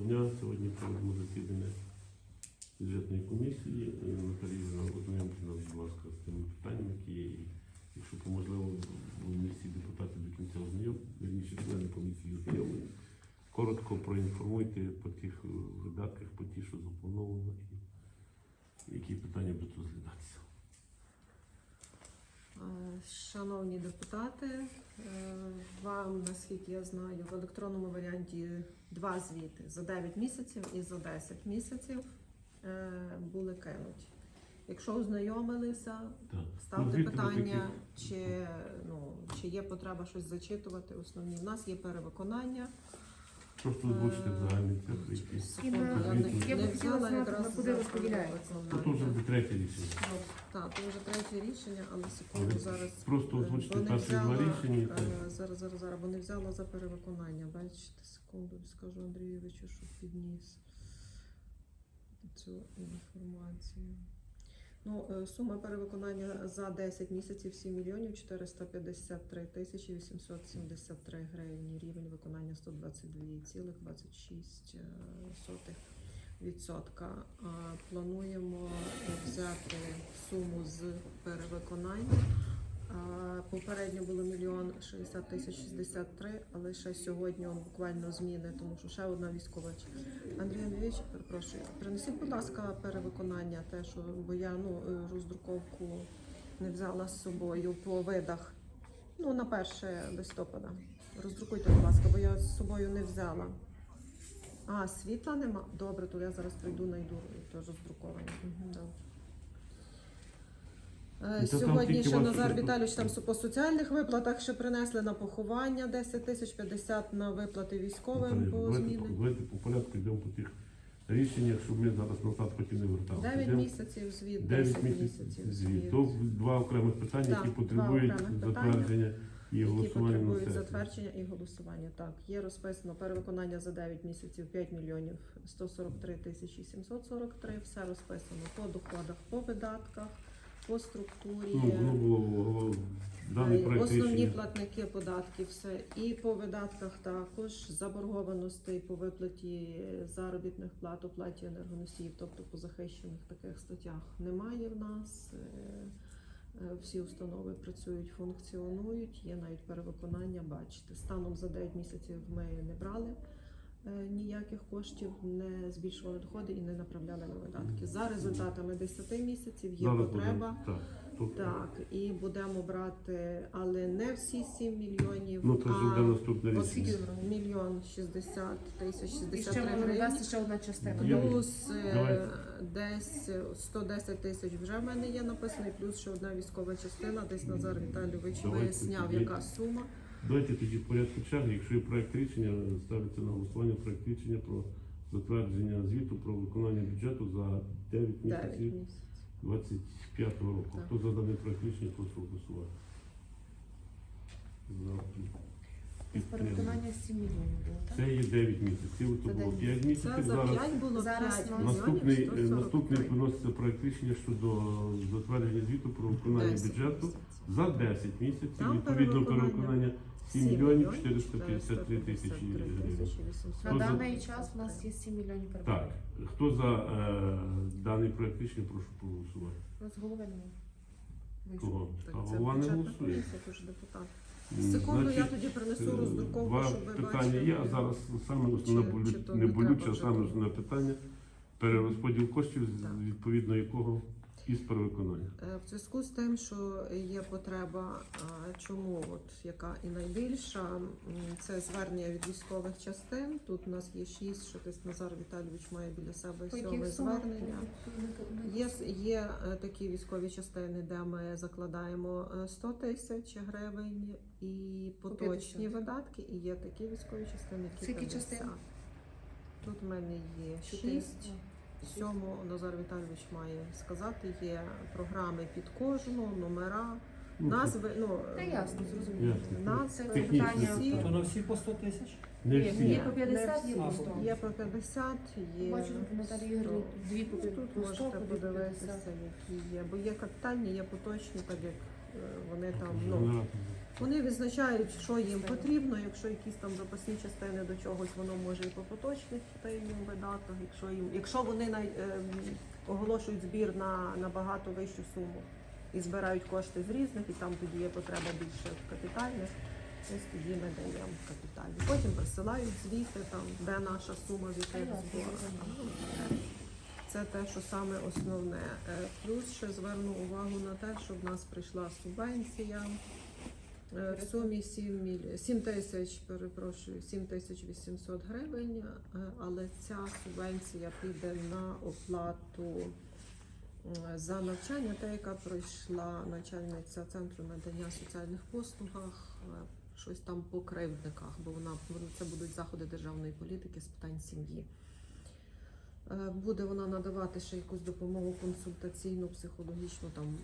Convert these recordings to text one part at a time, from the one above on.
дня. Сьогодні проводимо засідання бюджетної комісії. Наталія, ознайомте нас, будь ласка, з тими питаннями, які є. Якщо по місті депутати до кінця ознайом, вірніше члени комісії ознайомлені. Коротко проінформуйте по тих е, видатках, по ті, що заплановано, і які питання будуть розглядатися. Шановні депутати, е, вам, наскільки я знаю, в електронному варіанті два звіти за 9 місяців і за 10 місяців е, були кинуті. Якщо ознайомилися, ставте Ну, питання, чи, ну, чи є потреба щось зачитувати. Основні в нас є перевиконання. Просто озвучити загальні цифри, які. Я б хотіла знати, на куди розподіляється. Ну, то вже буде третє рішення. Так, це вже третє рішення, але секунду зараз. Просто е, озвучити перші два рішення е, Зараз, зараз, зараз, бо не взяла за перевиконання. Бачите, секунду, скажу Андрійовичу, щоб підніс цю інформацію. Ну, е, сума перевиконання за 10 місяців 7 мільйонів 453 тисячі 873 гривні. Рівень виконання 122,26 е, відсотка. А, Плануємо взяти суму з перевиконання. Попередньо було мільйон 60 тисяч 63, але ще сьогодні он буквально зміни, тому що ще одна військова. Андрій Андрійович, перепрошую, принесіть, будь ласка, перевиконання, те, що бо я ну е, роздруковку не взяла з собою по видах. Ну, на 1 листопада. Роздрукуйте, будь ласка, бо я з собою не взяла. А, світла нема? Добре, то я зараз прийду, найду теж роздруковані. Угу, Е, Ну, то там Сьогодні тільки ще Назар тут- Віталійович там по соціальних виплатах ще принесли на поховання 10 тисяч 50 на виплати військовим по Давайте, зміни. давайте по порядку йдемо по тих рішеннях, щоб ми зараз назад потім не верталися. 9 Йдемо. місяців звіт, 9 10 місяців звіт. звіт. То два окремих питання, Так, які два потребують окремих питання, затвердження і які голосування на потребують сесії. затвердження і голосування. Так, є розписано перевиконання за 9 місяців 5 мільйонів 143 тисячі 743. Все розписано по доходах, по видатках, по структурі. Ну, воно було даний Е, проект Основні рішення. платники податків, все і по видатках також заборгованостей по виплаті заробітних плат, оплаті енергоносіїв, тобто по захищених таких статтях немає в нас. Е, е, Всі установи працюють, функціонують. Є навіть перевиконання. Бачите, станом за 9 місяців ми не брали ніяких коштів, не збільшували доходи і не направляли на видатки. За результатами 10 місяців є Зараз потреба. будемо- Так. Так, і будемо брати, але не всі 7 мільйонів, Ну, це ж буде а наступне От рішення. мільйон 60 тисяч І ще 63 має гривні. ще одна частина. Я- Плюс е, Давайте. десь 110 тисяч вже в мене є написано, і плюс ще одна військова частина, десь Назар Віталійович Давайте виясняв, тоді. яка сума. Давайте тоді в порядку черги, якщо є проект рішення, ставиться на голосування проект рішення про затвердження звіту про виконання бюджету за 9 9 місяців місяців. 25 року. Так. Хто за даний проект рішення, прошу голосувати. За підтримку. Перевиконання 7 мільйонів було, так? Це є 9 місяців, то Це було 5 Це місяців. за Зараз 5 було Зараз 5 мільйонів наступний, е, 143. наступний виноситься проект рішення щодо затвердження звіту про виконання 10 бюджету місяців. за 10 місяців. Там Відповідно перевиконання перевиконання 7 мільйонів 453 тисячі гривень. На даний час у нас є 7 мільйонів Так, хто за е, даний проект рішення, прошу проголосувати. У нас голови немає. Кого? А голова не голосує. депутат. Секунду, я тоді принесу е, роздруковку, щоб ви питання бачили. є, а зараз саме основне Чи- болю- то не не болюче, а вже саме тут? основне питання. Перерозподіл коштів, з- Так. відповідно якого із перевиконання. Е, В зв'язку з тим, що є потреба, чому от яка і найбільша, це звернення від військових частин. Тут у нас є шість, що десь Назар Віталійович має біля себе сьоме звернення. Є, є е, такі військові частини, де ми закладаємо е, 100 тисяч гривень і поточні 50. видатки, і є такі військові частини, які Скільки частин? Тут в мене є Чотири. 6. Назар Віталійович має сказати, є програми під кожну, номера, Ну, назви, ну Та ясно, зрозуміло. Ясно. назви, Технічні питання. всі. То на всі по 100 тисяч? Не Ні, всі. Є по 50, не є по всі. 100. Є по 50, є Бачу, що Наталії Ігорі дві по тут 100, по 100, можете по подивитися, 50. які є. Бо є капітальні, є поточні, так як е, вони там, ну, Генератор. Вони відзначають, що їм потрібно. Якщо якісь там запасні частини до чогось, воно може і по поточних їм видатках. Якщо їм, якщо вони най, ем, оголошують збір на набагато вищу суму і збирають кошти з різних, і там тоді є потреба більше капітальних. Ось тоді ми даємо капітальні. Потім присилають звіти, там, де наша сума в яких зборах. Це те, що саме основне. Е, Плюс ще зверну увагу на те, що в нас прийшла субвенція е, в сумі 7, міль... 7 тисяч, перепрошую, 7 тисяч 800 гривень, е, але ця субвенція піде на оплату е, за навчання, та яка пройшла начальниця центру надання соціальних послугах. е, Щось там по кривдниках, бо вона це будуть заходи державної політики з питань сім'ї. Е, Буде вона надавати ще якусь допомогу консультаційну, психологічну там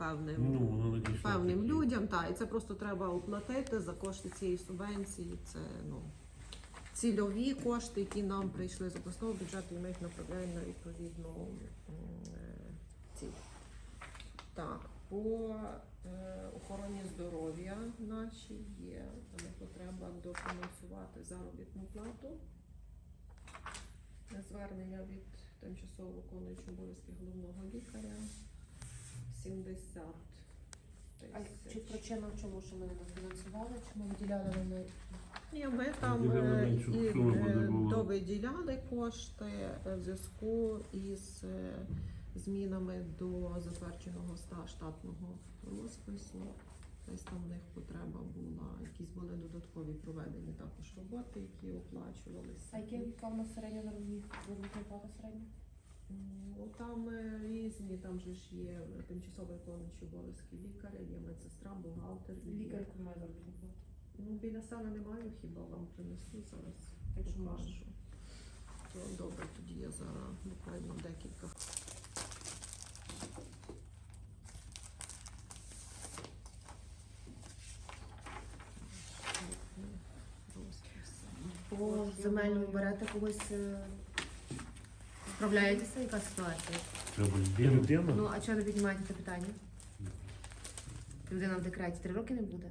певним, Ну, воно певним людям. Та, і це просто треба оплатити за кошти цієї субвенції. Це ну, цільові кошти, які нам прийшли з обласного бюджету, і ми їх направляємо на відповідну е, ціль. Так, по е, охороні здоров'я наші є потреба дофінансувати заробітну плату. Звернення від тимчасово виконуючого обов'язки головного лікаря 70 А чи причина в чому, що ми не дофінансували, чи ми виділяли неї? Ні, ми там Виділяли е, меншу і суму, е, було. довиділяли кошти е, в зв'язку із е, змінами до затвердженого ста- штатного розпису. Десь там в них потреба була, якісь були додаткові проведені також роботи, які оплачувалися. А яке яка в нас середня заробітна заробітна плата середня? Там е, різні, там же ж є тимчасово виконуючі обов'язки лікаря, є медсестра, бухгалтер. є- Лікар яку має заробітну плату. Ну, біля себе не маю, хіба вам принесу зараз. Так що. То добре, тоді я зараз буквально декілька. По земельному берете когось е, справляєтеся, яка ситуація? Треба людину. Ну, а чого не піднімаєте це питання? Людина в декреті три роки не буде.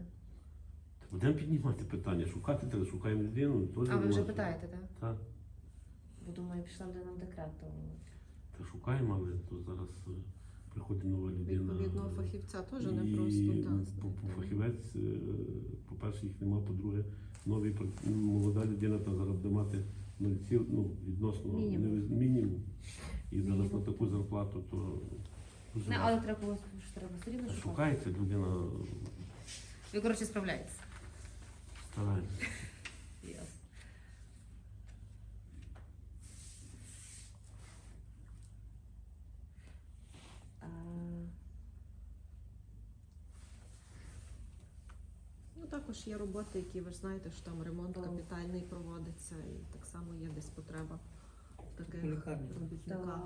Будемо піднімати питання, шукати треба, шукаємо людину. теж А ви вже можна. питаєте, так? Так, Бо думаю, пішла людина в декрет, то та шукаємо, але то зараз е, приходить нова людина. Відповідного фахівця теж І, не просто по- по фахівець, е, по-перше, їх нема, по-друге, пр- ну, молода людина та зараз буде мати нуль ці, ну, відносно Мінімум. не мінімум. І Мінімум. на таку зарплату, то дуже не, важко. але треба було що треба все рівно шукати. шукається людина, Ви коротше справляєтесь. старається. Ясно. А, Ну також є роботи, які ви ж знаєте, що там ремонт Так. капітальний проводиться, і так само є десь потреба в таких Лікарні. Та робітниках.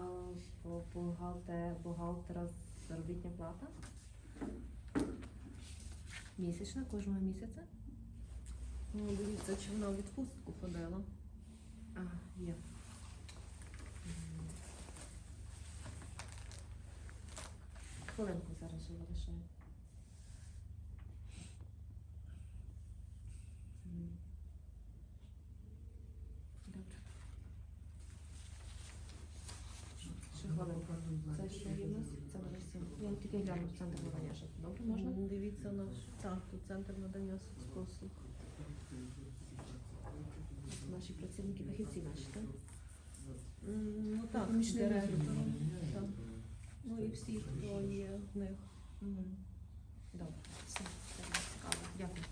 по бухгалтера, бухгалтера заробітня плата. Місячна, кожного місяця. Ну, дивіться, чи вона у відпустку ходила. А, є. Хвилинку зараз ще залишаю. М. Добре. Ще хвилинку. Це що є в нас? Це зараз. Я тільки гляну в центр надання ще. Добре, можна? Дивіться наш так, тут центр надання соцпослуг. Наші працівники фахівці наші, так? Ну так, Помічник директор. Так. Ну і всі, хто є в них. Добре, все, це було цікаво. Дякую.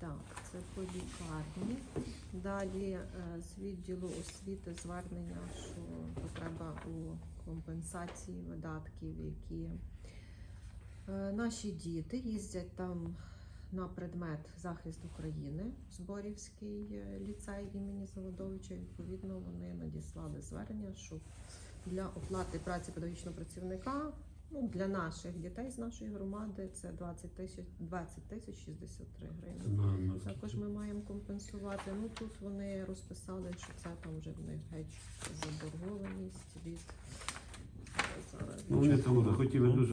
Так, це по лікарні. Далі е, з відділу освіти звернення, що потреба у компенсації видатків, які е, наші діти їздять там на предмет захист України Зборівський е, ліцей імені Заводовича. Відповідно, вони надіслали звернення, що для оплати праці педагогічного працівника Ну, для наших дітей з нашої громади це 20 тисяч 20 тисяч 63 Це гривні. Також ми маємо компенсувати. Ну тут вони розписали, що це там вже в них геть заборгованість від зараз. Ну, вони там хотіли дуже